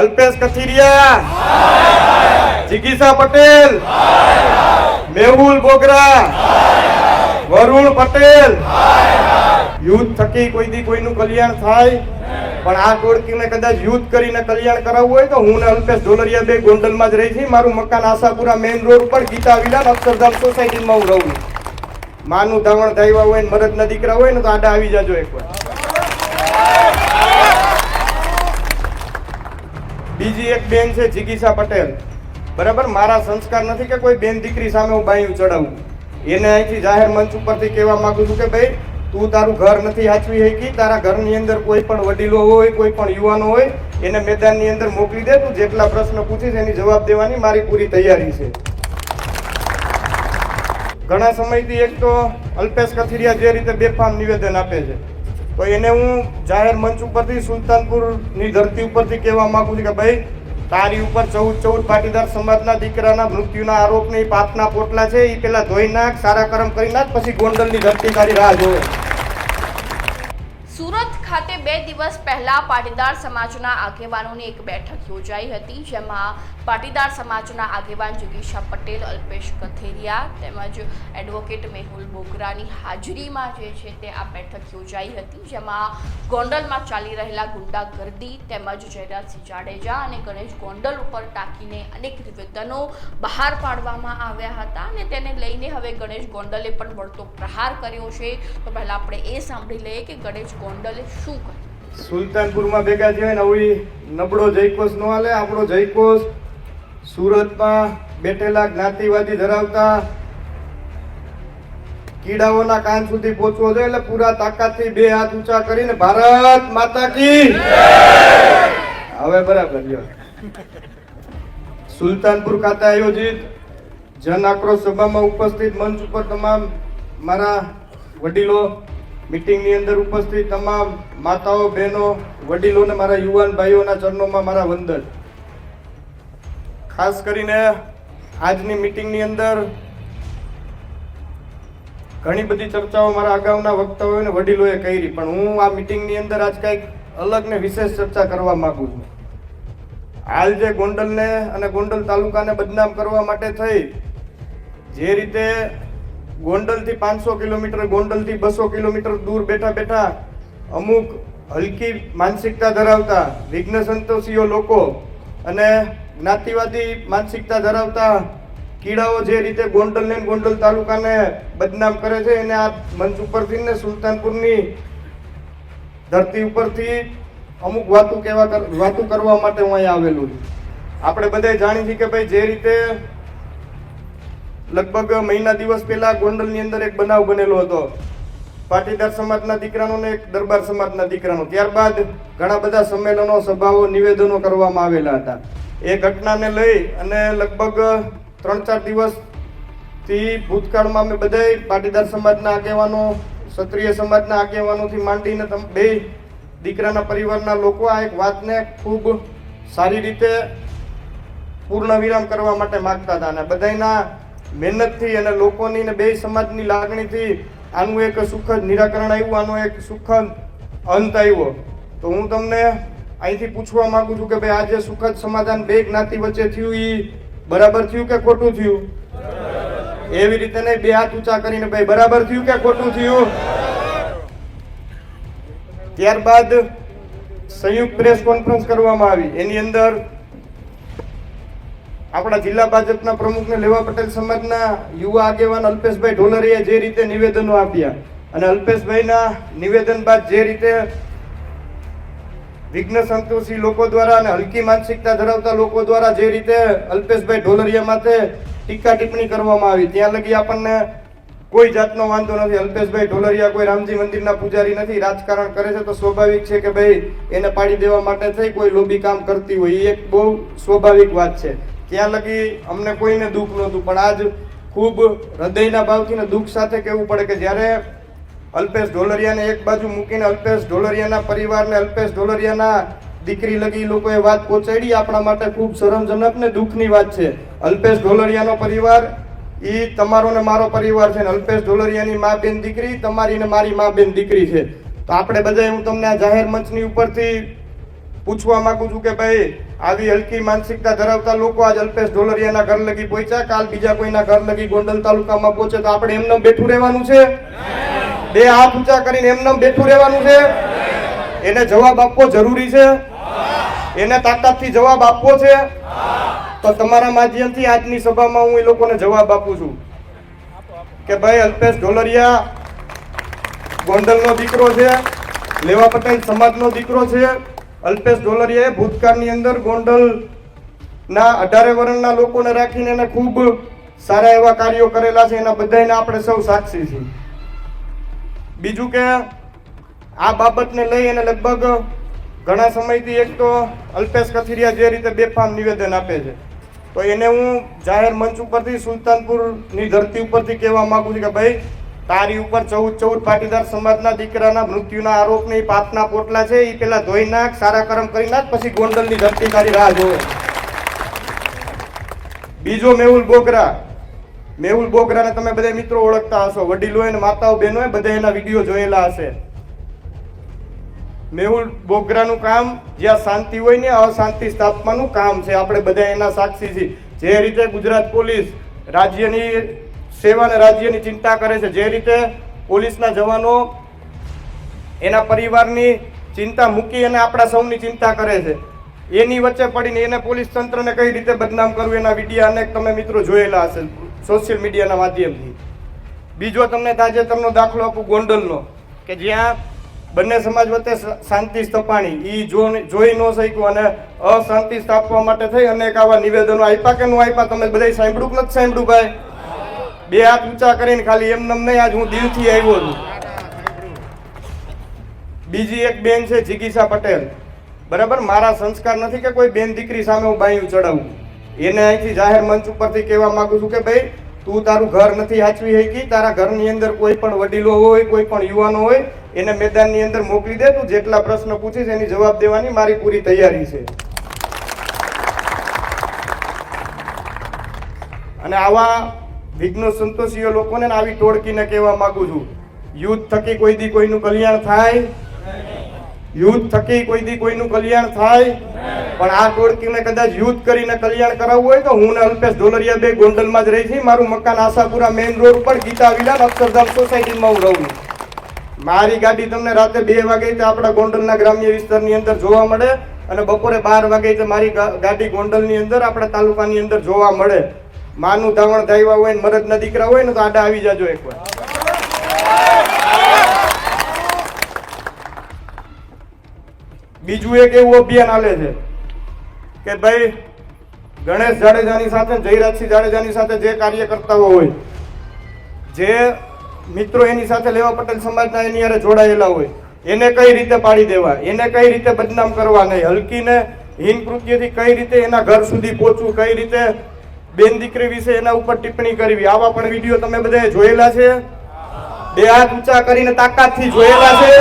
અલ્પેશ કથિરિયા. જિગીસા પટેલ. મેહુલ બોગરા. વરુણ પટેલ. યુદ્ધ થકી કોઈ દી કોઈનું કલ્યાણ થાય. પણ આ ટોળકીને કદાચ યુદ્ધ કરીને કલ્યાણ કરાવવું હોય તો હું અલ્પેશ ઢોલરિયા બે ગોંડલમાં જ રહી છી મારું મકાન આશાપુરા મેઇન રોડ ઉપર, ગીતા વિલાન, અક્ષરધામ સોસાયટીમાં હું રહું માનું ધાવણ ધાયવા હોય મરદ મરદના દીકરા હોય ને તો આડા આવી જાજો એકવાર. બીજી એક બેન છે જિગીસા પટેલ. બરાબર? મારા સંસ્કાર નથી કે કોઈ બેન દીકરી સામે હું બાયું ચડાવું. એને અહીંથી જાહેર મંચ ઉપરથી કહેવા માંગુ છું કે ભાઈ, તું તારું ઘર નથી હાચવી શકી, તારા ઘરની અંદર કોઈ પણ વડીલો હોય, કોઈ પણ યુવાનો હોય, એને મેદાનની અંદર મોકલી દે, તું જેટલા પ્રશ્ન પૂછીશ એની જવાબ દેવાની મારી પૂરી તૈયારી છે. ઘણા સમયથી એક તો અલ્પેશ કથિરિયા જે રીતે બેફામ નિવેદન આપે છે. તો એને હું જાહેર મંચ ઉપરથી સુલતાનપુરની ધરતી ઉપરથી કહેવા માંગુ છું કે ભાઈ, તારી ઉપર ચૌદ ચૌદ પાટીદાર સમાજના દીકરાના મૃત્યુના આરોપ ને ઈ પાપના પોટલા છે એ પેલા ધોઈ નાખ, સારા કરમ કરી નાખ, પછી ગોંડલની ધરતી તારી રાહ જોવે. સુરત ખાતે બે દિવસ પહેલા પાટીદાર સમાજના આગેવાનોની એક બેઠક યોજાઈ હતી, જેમાં પાટીદાર સમાજના આગેવાન જગીશા પટેલ, અલ્પેશ કથેરિયા તેમજ એડવોકેટ મેહુલ બોગરાની હાજરીમાં જે છે તે આ બેઠક યોજાઈ હતી, જેમાં ગોંડલમાં ચાલી રહેલા ગુંડાગર્દી તેમજ જયરાજસિંહ જાડેજા અને ગણેશ ગોંડલ ઉપર ટાંકીને અનેક નિવેદનો બહાર પાડવામાં આવ્યા હતા અને તેને લઈને હવે ગણેશ ગોંડલે પણ વળતો પ્રહાર કર્યો છે. તો પહેલાં આપણે એ સાંભળી લઈએ કે ગણેશ ગોંડલે શું કહ્યું સુલતાનપુરમાં ભેગા થયા ને નબળો જયકોશ નો હાલે. આપણો જયકોશ સુરતમાં બેઠેલા જ્ઞાતિવાદી ધરાવતા કીડાઓના કાન સુધી પહોંચવો જોઈએ એટલે પૂરા તાકાતથી બે હાથ ઊંચા કરીને ભારત માતા કી હવે બરાબર સુલતાનપુર ખાતે આયોજિત જન આક્રોશ સભામાં ઉપસ્થિત મંચ ઉપર તમામ મારા વડીલો મીટિંગની અંદર ઉપસ્થિત તમામ માતાઓ, બહેનો, વડીલોને મારા યુવાન ભાઈઓના ચરણોમાં મારા વંદન. ખાસ કરીને આજની મીટિંગની અંદર ઘણી બધી ચર્ચાઓ મારા અગાઉના વક્તાઓએ અને વડીલોએ કરી, પણ હું આ મીટિંગની અંદર આજ કંઈક અલગ ને વિશેષ ચર્ચા કરવા માગું છું. હાલ જે ગોંડલને અને ગોંડલ તાલુકાને બદનામ કરવા માટે થઈ, જે રીતે ગોંડલથી પાંચસો કિલોમીટર, ગોંડલથી બસો કિલોમીટર દૂર બેઠા બેઠા અમુક હલકી માનસિકતા ધરાવતા વિઘ્ન સંતોષીઓ લોકો અને જ્ઞાતિવાદી માનસિકતા ધરાવતા કીડાઓ જે રીતે ગોંડલને ને ગોંડલ તાલુકાને બદનામ કરે છે, એને આ મંચ ઉપરથી ને સુલતાનપુરની ધરતી ઉપરથી અમુક વાતો કહેવા વાતો કરવા માટે હું અહીંયા આવેલું છું. આપણે બધા જાણી છીએ કે ભાઈ જે રીતે લગભગ મહિના દિવસ પહેલા ગોંડલની અંદર એક બનાવ બનેલો હતો. પાટીદાર સમાજના દીકરાનો ને એક દરબાર સમાજના દીકરાનો. ત્યારબાદ ઘણા બધા સંમેલનો, સભાઓ, નિવેદનો કરવામાં આવેલા હતા. એ ઘટનાને લઈ અને લગભગ ત્રણ ચાર દિવસથી ભૂતકાળમાં અમે બધાય પાટીદાર સમાજના આગેવાનો, ક્ષત્રિય સમાજના આગેવાનોથી માંડીને બે દીકરાના પરિવારના લોકો આ એક વાતને ખૂબ સારી રીતે પૂર્ણ વિરામ કરવા માટે માંગતા હતા. અને બધાયના મહેનતથી અને લોકોની ને બે સમાજની લાગણીથી આનું એક સુખદ નિરાકરણ આવ્યું, આનો એક સુખદ અંત આવ્યો. તો હું તમને અહીંથી પૂછવા માંગુ છું કે ભાઈ આજે સુખદ સમાધાન બે જ્ઞાતિ વચ્ચે થયું એ બરાબર થયું કે ખોટું થયું? એવી રીતે નહીં, બે હાથ ઊંચા કરીને ભાઈ, બરાબર થયું કે ખોટું થયું? ત્યારબાદ સંયુક્ત પ્રેસ કોન્ફરન્સ કરવામાં આવી. એની અંદર આપણા જિલ્લા ભાજપના પ્રમુખને લેવા પટેલ સમાજના યુવા આગેવાન અલ્પેશભાઈ ઢોલરિયાએ જે રીતે નિવેદનો આપ્યા અને અલ્પેશભાઈના નિવેદન બાદ જે રીતે વિઘ્ન સંતોષી લોકો દ્વારા અને હલકી માનસિકતા ધરાવતા લોકો દ્વારા જે રીતે અલ્પેશભાઈ ઢોલરિયા માટે ટીકા ટિપ્પણી કરવામાં આવી, ત્યાં લગી આપણને કોઈ જાતનો વાંધો નથી. અલ્પેશભાઈ ઢોલરિયા કોઈ રામજી મંદિરના પૂજારી નથી, રાજકારણ કરે છે તો સ્વાભાવિક છે કે ભાઈ એને પાડી દેવા માટે થઈ, કોઈ લોબી કામ કરતી હોય, એ એક બહુ સ્વાભાવિક વાત છે. ત્યાં લગી અમને કોઈને દુઃખ નહોતું. પણ આજ ખૂબ હૃદયના ભાવથી દુઃખ સાથે કહેવું પડે કે જ્યારે અલ્પેશ ઢોલરિયાને એક બાજુ મૂકીને અલ્પેશ ઢોલરિયાના પરિવારને, અલ્પેશ ઢોલરિયાના દીકરી લગી લોકોએ વાત પહોંચાડી, આપણા માટે ખૂબ શરમજનક ને દુઃખની વાત છે. અલ્પેશ ઢોલરિયાનો પરિવાર એ તમારો ને મારો પરિવાર છે ને અલ્પેશ ઢોલરિયાની મા બેન દીકરી, તમારી ને મારી મા બેન દીકરી છે. તો આપણે બધા હું તમને આ જાહેર મંચની ઉપરથી પૂછવા માંગુ છું કે ભાઈ, આવી હલકી માનસિકતા ધરાવતા લોકો આજ અલ્પેશ ઢોલરિયાના ઘર લગી પહોંચ્યા. કાલ બીજા કોઈના ઘર લગી ગોંડલ તાલુકામાં પહોંચે તો આપણે એમને બેઠું રહેવાનું છે? બે હાથ ઊંચા કરીને એમને બેઠું રહેવાનું છે? એને જવાબ આપવો જરૂરી છે? એને તાકાતથી જવાબ આપવો છે? તો તમારા માધ્યમથી આજની સભામાં હું એ લોકોને જવાબ આપું છું કે ભાઈ, અલ્પેશ ઢોલરિયા, ગોંડલનો દીકરો છે લેવા પટેલ સમાજનો દીકરો છે અલ્પેશ ઢોલરિયાએ ભૂતકાળની અંદર ગોંડલ ના અઢારે વર્ણના લોકોને રાખીને એને ખૂબ સારા એવા કાર્યો કરેલા છે. એના બધાને આપણે સૌ સાક્ષી છીએ. બીજું કે આ બાબતને લઈ અને લગભગ ઘણા સમયથી એક તો અલ્પેશ કથિરિયા જે રીતે બેફામ નિવેદન આપે છે. તો એને હું જાહેર મંચ ઉપરથી સુલતાનપુરની ધરતી ઉપરથી કહેવા માંગુ છું કે ભાઈ તારી ઉપર ચૌદ ચૌદ પાટીદાર સમાજના દીકરાના મૃત્યુના આરોપને પાપના પોટલા છે એ પેલા ધોઈ નાખ, સારા કરમ કરી નાખ, પછી ગોંડલની ધરતી તારી રાહ જોવે. બીજો મેહુલ બોગરા. મેહુલ બોગરાને તમે બધા મિત્રો ઓળખતા હશો, વડીલો અને માતાઓ બહેનોએ બધા એના વીડિયો જોયેલા હશે. મેહુલ બોગરાનું કામ જ્યાં શાંતિ હોય ને અશાંતિ સ્થાપવાનું કામ છે, આપણે બધા એના સાક્ષી છીએ. જે રીતે ગુજરાત પોલીસ રાજ્યની સેવા અને રાજ્યની ચિંતા કરે છે. જે રીતે પોલીસના જવાનો એના પરિવારની ચિંતા મૂકી અને આપણા સૌની ચિંતા કરે છે. એની વચ્ચે પડીને એને પોલીસ તંત્રને કઈ રીતે બદનામ કરવું એના વિડીયા અનેક તમે મિત્રો જોયેલા હશે સોશિયલ મીડિયાના માધ્યમથી. બીજો તમને તાજેતરનો દાખલો આપું ગોંડલનો, કે જ્યાં બંને સમાજ વચ્ચે શાંતિ સ્થપાણી. એ જોઈ ન શક્યું અને અશાંતિ સ્થાપવા માટે થઈ અનેક આવા નિવેદનો આપ્યા કે ન આપ્યા તમે બધા સાંભળ્યું નથી સાંભળ્યું ભાઈ? બે હાથ ઊંચા કરીને ખાલી એમને નહીં, આજ હું દિલથી આવ્યો છું. બીજી એક બેન છે, જિગીસા પટેલ. બરાબર? મારા સંસ્કાર નથી કે કોઈ બેન દીકરી સામે હું બાયું ચડાવું. એને અહીંથી જાહેર મંચ ઉપરથી કહેવા માંગુ છું કે ભાઈ, તું તારું ઘર નથી હાચવી શકી, તારા ઘરની અંદર કોઈ પણ વડીલો હોય, કોઈ પણ યુવાનો હોય, એને મેદાનની અંદર મોકલી દે, તું જેટલા પ્રશ્ન પૂછીશ એની જવાબ દેવાની મારી પૂરી તૈયારી છે. અને આવા વિઘ્નો સંતોષીઓ લોકોને આવી ટોળકીને કહેવા માંગુ છું. યુદ્ધ થકી કોઈ દી કોઈનું કલ્યાણ થાય? યુદ્ધ થકી કોઈ દી કોઈનું કલ્યાણ થાય? પણ આ ટોળકીને કદાચ યુદ્ધ કરીને કલ્યાણ કરાવવું હોય તો હું અલ્પેશ ઢોલરિયા બે ગોંડલમાં જ રહી છે મારું મકાન આશાપુરા મેઇન રોડ પર ગીતા વિલાન, અક્ષરધામ સોસાયટીમાં હું રહું છું. મારી ગાડી તમને રાતે બે વાગે આપણા ગોંડલના ગ્રામ્ય વિસ્તારની અંદર જોવા મળે અને બપોરે બાર વાગે મારી ગાડી ગોંડલની અંદર આપણા તાલુકાની અંદર જોવા મળે. માનું ધાવણ ધાવ્યા હોય ને મરદના દીકરા હોય ને તો આડા આવી જાજો એકવાર. બીજું એક એવું અભિયાન આલે છે કે ભાઈ, ગણેશ જાડેજાની સાથે જયરાજસિંહ જાડેજાની સાથે જે કાર્યકર્તાઓ હોય, જે મિત્રો એની સાથે લેવા પટેલ સમાજના એની યારે જોડાયેલા હોય, એને કઈ રીતે પાડી દેવા? એને કઈ રીતે બદનામ કરવા નહીં? હલકીને હીન કૃત્યથી કઈ રીતે એના ઘર સુધી પહોંચવું? કઈ રીતે બેન દીકરી વિશે એના ઉપર ટિપ્પણી કરવી. આવા પણ વીડિયો તમે બધાએ જોયેલા છે? બે હાથ ઊંચા કરીને તાકાતથી જોયેલા છે?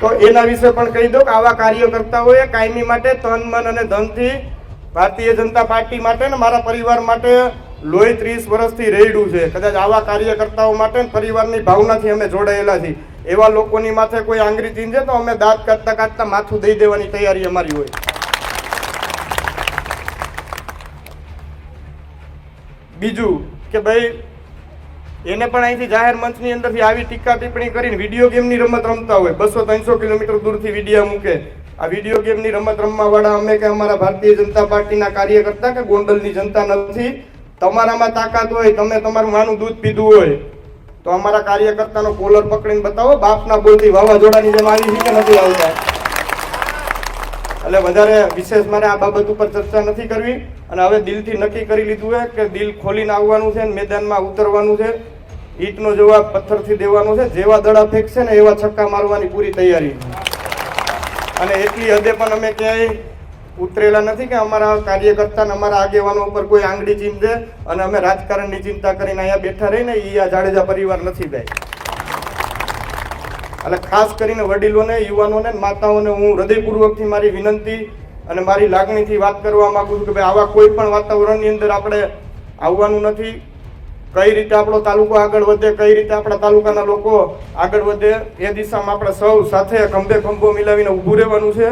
તો એના વિશે પણ કહી દો કે આવા કાર્યકર્તાઓએ કાયમી માટે, તન, મન અને ધનથી ભારતીય જનતા પાર્ટી માટે ને મારા પરિવાર માટે લોહી ત્રીસ વર્ષથી રેડ્યું છે. કદાચ આવા કાર્યકર્તાઓ માટે પરિવારની ભાવનાથી અમે જોડાયેલા છીએ. એવા લોકોની માથે કોઈ આંગળી ચીંજે તો અમે દાંત કાઢતા કાઢતા માથું દઈ દેવાની તૈયારી અમારી હોય. બીજું કે ભાઈ, એને પણ અહીંથી જાહેર મંચની અંદરથી આવી ટીકા ટિપ્પણી કરીને વીડિયો ગેમની રમત રમતા હોય. બસો ત્રણસો કિલોમીટર દૂરથી વીડિયો મૂકે. આ વીડિયો ગેમની રમત રમવા વાળા અમે કે અમારા ભારતીય જનતા પાર્ટીના કાર્યકર્તા કે ગોંડલની જનતા નથી. તમારામાં તાકાત હોય, તમે તમારું માનું દૂધ પીધું હોય, તો અમારા કાર્યકર્તાનો કોલર પકડીને બતાવો. બાપના બોલથી વાવાઝોડાની જેમ આવી છે કે નથી આવતા? એટલે વધારે વિશેષ મારે આ બાબત ઉપર ચર્ચા નથી કરવી. અને હવે દિલથી નક્કી કરી લીધું છે કે દિલ ખોલીને આવવાનું છે અને મેદાનમાં ઉતરવાનું છે. ઈટનો જવાબ પથ્થરથી દેવાનો છે. જેવા દડા ફેંકશે ને એવા છક્કા મારવાની પૂરી તૈયારી. અને એટલી હદે પણ અમે ક્યાંય ઉતરેલા નથી કે અમારા કાર્યકર્તા અમારા આગેવાનો ઉપર કોઈ આંગળી ચીંધે. અને અમે રાજકારણની ચિંતા કરીને અહીંયા બેઠા રહીને એ આ જાડેજા પરિવાર નથી ભાઈ એટલે ખાસ કરીને વડીલોને, યુવાનોને માતાઓને હું હૃદયપૂર્વકથી મારી વિનંતી અને મારી લાગણીથી વાત કરવા માંગુ છું કે ભાઈ, આવા કોઈ પણ વાતાવરણની અંદર આપણે આવવાનું નથી. કઈ રીતે આપણો તાલુકો આગળ વધે, કઈ રીતે આપણા તાલુકાના લોકો આગળ વધે, એ દિશામાં આપણે સૌ સાથે ખંભે ખંભો મિલાવીને ઊભું રહેવાનું છે.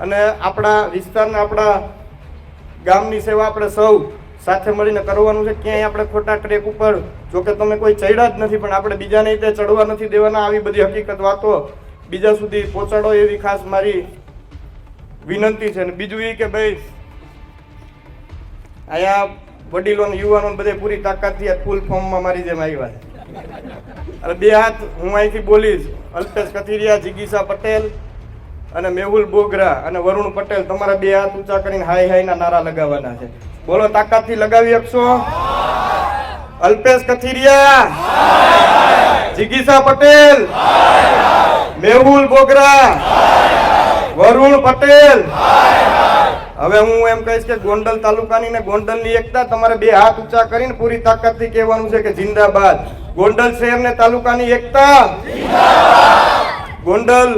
અને આપણા વિસ્તારના આપણા ગામની સેવા આપણે સૌ સાથે મળીને કરવાનું છે, ક્યાંય આપણે ખોટા ટ્રેક ઉપર જો કે તમે કોઈ ચડ્યા જ નથી, પણ આપણે બીજાને રીતે ચડવા નથી દેવાના, આવી બધી હકીકત વાતો બીજા સુધી પહોંચાડો એવી ખાસ મારી વિનંતી છે. અને બીજું એ કે ભાઈ, અહીંયા વડીલો યુવાનો બધે પૂરી તાકાતથી આ ફૂલ ફોર્મમાં મારી જેમ આવ્યા છે. અને બે હાથ હું અહીંથી બોલીશ, અલ્પેશ કથિરિયા, જિગીસા પટેલ અને મેહુલ બોગરા અને વરુણ પટેલ, તમારા બે હાથ ઊંચા કરીને હાય હાય ના નારા લગાવવાના છે. બોલો તાકાતથી લગાવી શકશો અલ્પેશ કથિરિયા. જિગીસા પટેલ. મેહુલ બોગરા વરુણ પટેલ. હવે હું એમ કહીશ કે ગોંડલ તાલુકાની ને ગોંડલની એકતા તમારે બે હાથ ઊંચા કરીને પૂરી તાકાતથી કહેવાનું છે કે જિંદાબાદ. ગોંડલ શહેર ને તાલુકાની એકતા. ગોંડલ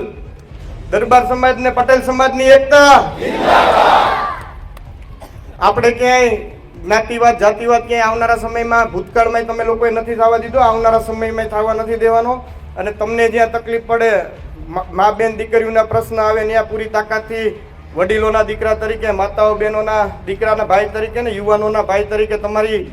દરબાર સમાજ ને પટેલ સમાજની એકતા. આપણે ક્યાંય જ્ઞાતિવાદ જાતિવાદ ક્યાંય આવનારા સમયમાં ભૂતકાળમાં તમે લોકોએ નથી થવા દીધો, આવનારા સમયમાં થવા નથી દેવાનો. અને તમને જ્યાં તકલીફ પડે, મા- બેન દીકરીઓના પ્રશ્ન આવે ત્યાં પૂરી તાકાતથી વડીલોના દીકરા તરીકે, માતાઓ બહેનોના દીકરાના ભાઈ તરીકે ને યુવાનોના ભાઈ તરીકે તમારી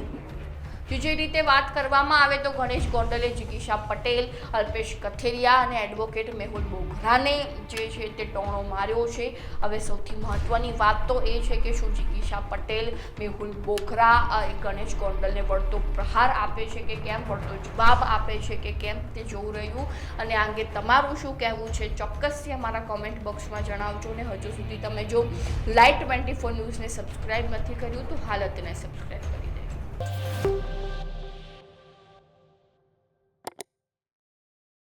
જો જે રીતે વાત કરવામાં આવે તો ગણેશ ગોંડલે જિગીશા પટેલ, અલ્પેશ કથેરિયા અને એડવોકેટ મેહુલ બોઘરાને જે છે તે ટોણો માર્યો છે. હવે સૌથી મહત્વની વાત તો એ છે કે શું જિગીશા પટેલ, મેહુલ બોઘરા ગણેશ ગોંડલને વળતો પ્રહાર આપે છે કે કેમ? વળતો જવાબ આપે છે કે કેમ તે જોવું રહ્યું. અને આ અંગે તમારું શું કહેવું છે ચોક્કસથી અમારા કોમેન્ટ બોક્સમાં જણાવજો ને હજુ સુધી તમે જો લાઈટ ટ્વેન્ટી ફોર ન્યૂઝને સબસ્ક્રાઈબ નથી કર્યું તો હાલ તેને કરી દેજો.